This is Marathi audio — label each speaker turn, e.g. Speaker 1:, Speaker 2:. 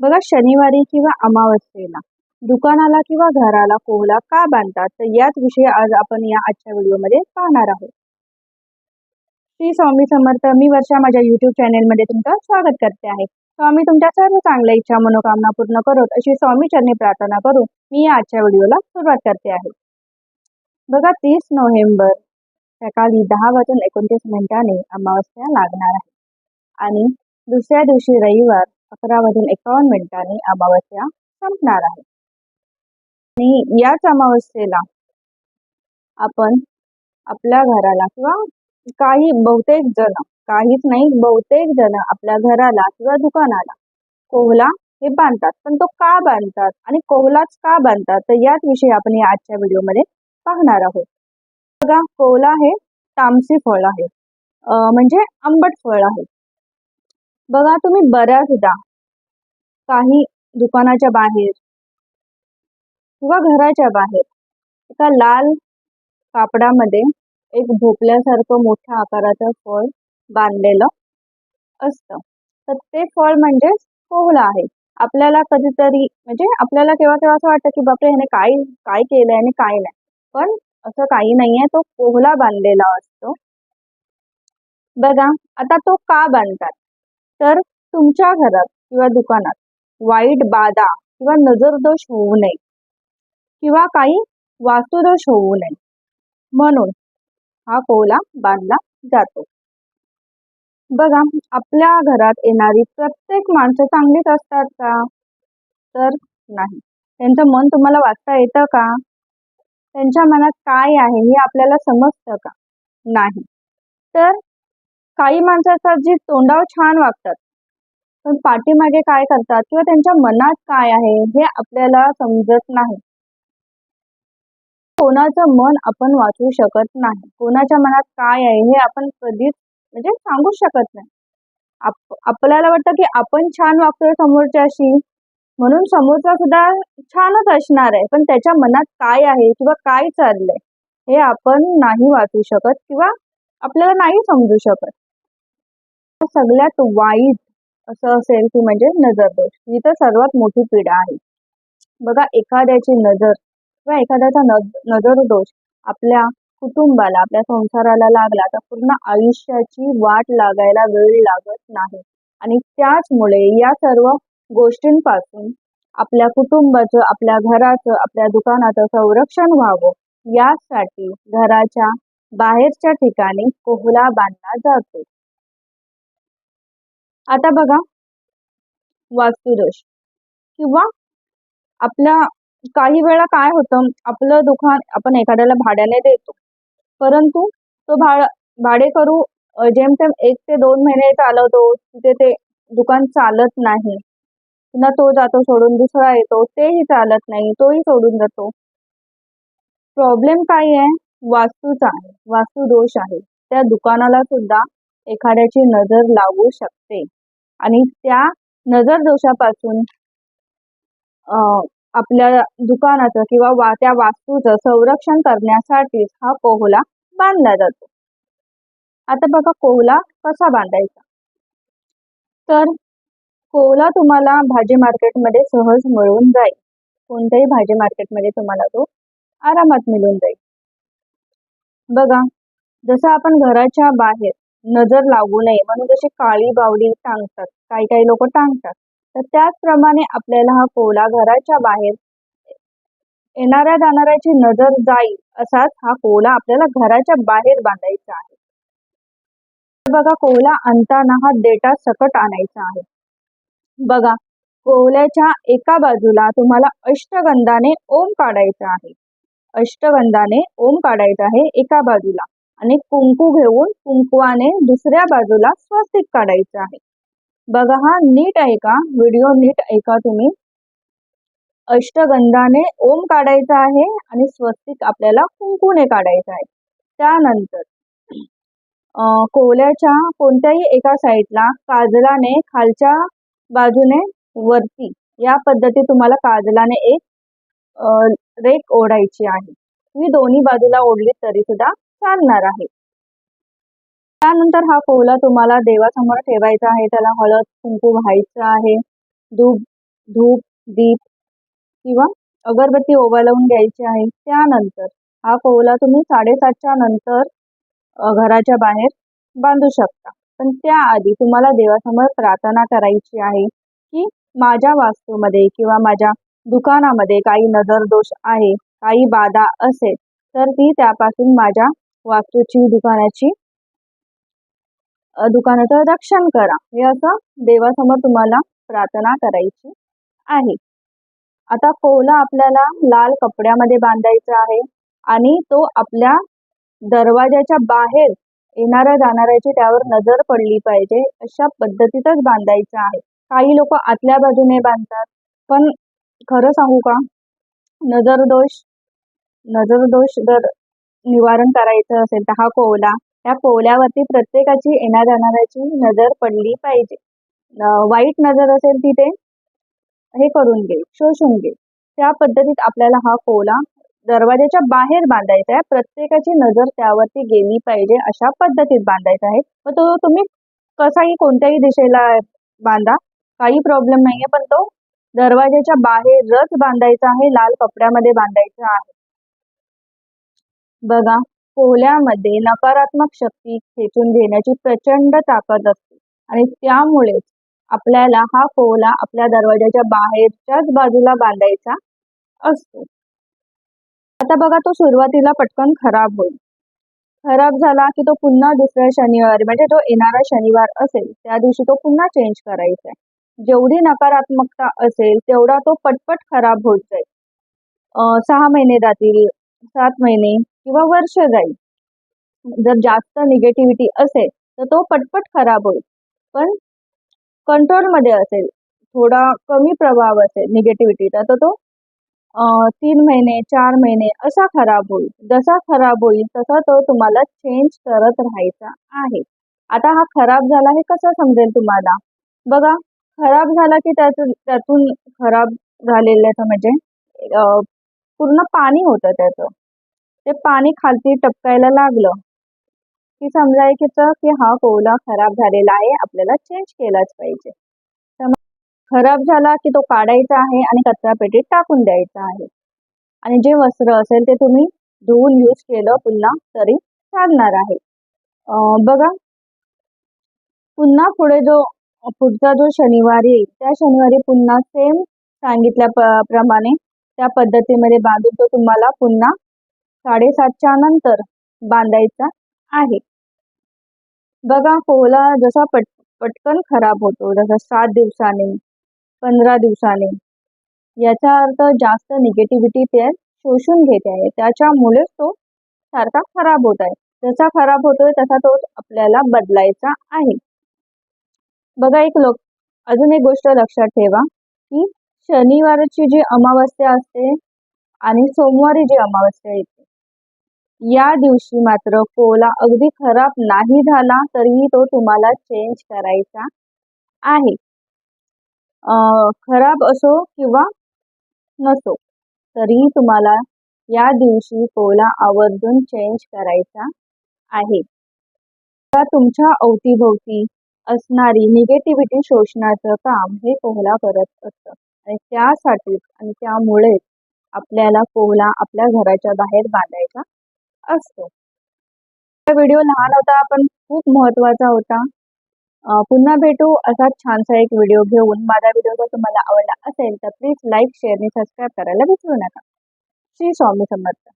Speaker 1: बघा शनिवारी किंवा अमावस्येला दुकानाला किंवा घराला कोहला का बांधतात? तर याच विषयी आज आपण या आजच्या व्हिडिओमध्ये पाहणार आहोत. श्री स्वामी समर्थ मी वर्षा. माझ्या युट्यूब चॅनेलमध्ये तुमचं स्वागत करते आहे. स्वामी तुमच्या सर्व चांगल्या इच्छा मनोकामना पूर्ण करत अशी स्वामी चरणी प्रार्थना करून मी या आजच्या व्हिडिओला सुरुवात करते आहे. बघा तीस नोव्हेंबर सकाळी दहा वाजून एकोणतीस मिनिटांनी अमावस्या लागणार आहे. आणि दुसऱ्या दिवशी रविवार अकरा वाजून एकावन्न मिनिटांनी अमावस्या संपणार आहे. आणि याच अमावस्येला आपण आपल्या घराला किंवा काही बहुतेक जण काहीच नाही बहुतेक जण आपल्या घराला किंवा दुकानाला कोहला हे बांधतात. पण तो का बांधतात आणि कोहलाच का बांधतात तर याच विषयी आपण या आजच्या व्हिडिओमध्ये पाहणार आहोत. बघा कोहला हे तामसी फळ आहे. म्हणजे आंबट फळ आहे. बघा तुम्ही बऱ्याचदा काही दुकानाच्या बाहेर किंवा घराच्या बाहेर एका लाल कापडामध्ये एक भोपल्यासारखं मोठ्या आकाराचं फळ बांधलेलं असतं. तर ते फळ म्हणजे कोहला आहे. आपल्याला कधीतरी म्हणजे आपल्याला केव्हा केव्हा असं वाटतं की बापरे ह्याने काय काय केलंय आणि काय नाही. पण असं काही नाहीये. तो कोहला बांधलेला असतो. बघा आता तो का बांधतात? तर तुमच्या घरात किंवा दुकानात वाईट बाधा किंवा नजरदोष होऊ नये किंवा काही वास्तुदोष होऊ नये. म्हणून हा कोहला बांधला जातो. बघा आपल्या घरात येणारी प्रत्येक माणसं चांगलीच असतात का? तर नाही. त्यांचं मन तुम्हाला वाचता येतं का? त्यांच्या मनात काय आहे हे आपल्याला समजतं का? नाही. तर काही माणसं असतात जी तोंडावर छान वागतात पण पाठीमागे काय करतात किंवा त्यांच्या मनात काय आहे हे आपल्याला समजत नाही. कोणाचं मन आपण वाचू शकत नाही. कोणाच्या मनात काय आहे हे आपण कधीच म्हणजे सांगू शकत नाही. आपल्याला वाटतं की आपण छान वागतोय समोरच्याशी म्हणून समोरचा सुद्धा छानच असणार आहे पण त्याच्या मनात काय आहे किंवा काय चाललंय हे आपण नाही वाचू शकत किंवा आपल्याला नाही समजू शकत. सगळ्यात वाईट असं असेल की म्हणजे नजर दोष ही तर सर्वात मोठी पीडा आहे. बघा एखाद्याची नजर किंवा एखाद्याचा नजर दोष आपल्या कुटुंबाला आपल्या संसाराला लागला तर पूर्ण आयुष्याची वाट लागायला वेळ लागत नाही. आणि त्याचमुळे या सर्व गोष्टींपासून आपल्या कुटुंबाचं आपल्या घराचं आपल्या दुकानाचं संरक्षण व्हावं. यासाठी घराच्या बाहेरच्या ठिकाणी कोहला बांधला जातो. आता बघा वास्तुदोष किंवा आपल्या काही वेळा काय होतं आपलं दुकान आपण एखाद्याला भाड्याने देतो. परंतु तो भाड भाडेकरू जेमतेम एक ते दोन महिने चालवतो तिथे ते दुकान चालत नाही. पुन्हा तो जातो सोडून दुसरा येतो तेही चालत नाही तोही सोडून जातो. प्रॉब्लेम काय आहे? वास्तूचा आहे वास्तुदोष आहे. त्या दुकानाला सुद्धा एखाद्याची नजर लागू शकते. आणि त्या नजर दोषापासून आपल्या दुकानाचं किंवा वा त्या वास्तूचं संरक्षण करण्यासाठीच हा कोहला बांधला जातो. आता बघा कोहला कसा बांधायचा? तर कोहला तुम्हाला भाजी मार्केटमध्ये सहज मिळून जाईल. कोणत्याही भाजी मार्केटमध्ये तुम्हाला तो आरामात मिळून जाईल. बघा जसं आपण घराच्या बाहेर नजर लागू नये. म्हणून जशी काळी बावडी टांगतात काही काही लोक टांगतात. तर त्याचप्रमाणे आपल्याला हा कोहला घराच्या बाहेर येणाऱ्या जाणाऱ्याची नजर जाईल असाच हा कोहला आपल्याला घराच्या बाहेर बांधायचा आहे. बघा कोहला आणताना हा डेटा सकट आणायचा आहे. बघा कोहल्याच्या एका बाजूला तुम्हाला अष्टगंधाने ओम काढायचा आहे. अष्टगंधाने ओम काढायचा आहे एका बाजूला. आणि कुंकू घेऊन कुंकुवाने दुसऱ्या बाजूला स्वस्तिक काढायचं आहे. बघा हा नीट ऐका व्हिडिओ नीट ऐका तुम्ही. अष्टगंधाने ओम काढायचा आहे आणि स्वस्तिक आपल्याला कुंकूने काढायचं आहे. त्यानंतर कोहल्याच्या कोणत्याही एका साईडला काजलाने खालच्या बाजूने वरती या पद्धती तुम्हाला काजलाने एक रेख ओढायची आहे. तुम्ही दोन्ही बाजूला ओढली तरी सुद्धा चालणार आहे. त्यानंतर हा कोवला तुम्हाला देवासमोर ठेवायचा आहे. त्याला हळद कुंकू व्हायचं आहे. धूप धूप दीप किंवा अगरबत्ती ओवाळून घ्यायची आहे. त्यानंतर हा कोवला तुम्ही साडेसातच्या नंतर घराच्या बाहेर बांधू शकता. पण त्याआधी तुम्हाला देवासमोर प्रार्थना करायची आहे की माझ्या वास्तूमध्ये किंवा माझ्या दुकानामध्ये काही नजर दोष आहे काही बाधा असेल तर ती त्यापासून माझ्या वास्तूची दुकानाची. दुकानाचं रक्षण करा. हे असं देवासमोर तुम्हाला प्रार्थना करायची आहे. आता कोवला आपल्याला लाल कपड्यामध्ये बांधायचा आहे आणि तो आपल्या दरवाजाच्या बाहेर येणाऱ्या जाणाऱ्याची त्यावर नजर पडली पाहिजे अशा पद्धतीतच बांधायचं आहे. काही लोक आतल्या बाजूने बांधतात पण खरं सांगू का? नजर दोष नजर दोष जर निवारण करायचं असेल तर हा कोवला. त्या कोवल्यावरती प्रत्येकाची येण्या जाणाऱ्याची नजर पडली पाहिजे. वाईट नजर असेल तिथे हे करून घे शोषून घे. त्या पद्धतीत आपल्याला हा कोवला दरवाजाच्या बाहेर बांधायचा आहे. प्रत्येकाची नजर त्यावरती गेली पाहिजे अशा पद्धतीत बांधायचा आहे. मग तो तुम्ही कसाही कोणत्याही दिशेला बांधा. काही प्रॉब्लेम नाहीये पण तो दरवाजाच्या बाहेरच बांधायचा आहे लाल कपड्यामध्ये बांधायचा आहे. बघा पोहल्यामध्ये नकारात्मक शक्ती खेचून घेण्याची प्रचंड ताकद असते. आणि त्यामुळेच आपल्याला हा पोहला आपल्या दरवाजाच्या बाहेरच्याच बाजूला बांधायचा असतो. आता बघा तो सुरुवातीला पटकन खराब होईल. खराब झाला की तो पुन्हा दुसऱ्या शनिवारी म्हणजे तो येणारा शनिवार असेल त्या दिवशी तो पुन्हा चेंज करायचा आहे. जेवढी नकारात्मकता असेल तेवढा तो पटपट खराब होत जाईल. सहा महिने जातील सात महिने किंवा वर्ष जाईल. जर जास्त निगेटिव्हिटी असेल तर तो पटपट खराब होईल. पण कंट्रोलमध्ये असेल थोडा कमी प्रभाव असेल निगेटिव्हिटीचा तर तो तीन महिने चार महिने असा खराब होईल. जसा खराब होईल तसा तो तुम्हाला चेंज करत राहायचा आहे. आता हा खराब झाला हे कसं समजेल तुम्हाला? बघा खराब झाला की त्यातून त्यातून खराब झालेल्याचं म्हणजे पूर्ण पाणी होतं त्याचं. ते पाणी खालती टपकायला लागलं. की समजायचं की हा कोवला खराब झालेला आहे आपल्याला चेंज केलाच पाहिजे. तर खराब झाला की तो काढायचा आहे आणि कचरा पेटीत टाकून द्यायचा आहे. आणि जे वस्त्र असेल ते तुम्ही धुवून यूज केलं पुन्हा तरी चालणार आहे. बघा. पुन्हा पुढे जो पुढचा जो शनिवार येईल त्या शनिवारी पुन्हा सेम सांगितल्या प्रमाणे त्या पद्धतीमध्ये बांधून तो तुम्हाला पुन्हा साडेसातच्या नंतर बांधायचा आहे. बघा कोहला जसा पट पटकन खराब होतो जसा सात दिवसाने पंधरा दिवसाने याचा अर्थ जास्त निगेटिव्हिटी ते शोषून घेत आहे. त्याच्यामुळेच तो सारखा खराब होत आहे. जसा खराब होतोय तसा तो आपल्याला बदलायचा आहे. बघा एक लोक अजून एक गोष्ट लक्षात ठेवा की शनिवारची जी अमावस्या असते आणि सोमवारी जी अमावस्या येते या दिवशी मात्र कोला अगदी खराब नाही झाला तरीही तो तुम्हाला चेंज करायचा आहे. खराब असो किंवा नसो तरीही तुम्हाला या दिवशी कोला आवर्जून चेंज करायचा आहे. तुमच्या अवतीभोवती असणारी निगेटिव्हिटी शोषण्याचं काम हे कोहला करत असतं. आणि त्यासाठीच आणि त्यामुळेच आपल्याला कोहला आपल्या घराच्या बाहेर बांधायचा असतो. हा व्हिडिओ लहान होता पण खूप महत्त्वाचा होता. पुन्हा भेटू असाच छानसा एक व्हिडिओ घेऊन. माझा व्हिडिओ जर तुम्हाला आवडला असेल तर प्लीज लाईक शेअर आणि सबस्क्राईब करायला विसरू नका. श्री स्वामी समर्थ.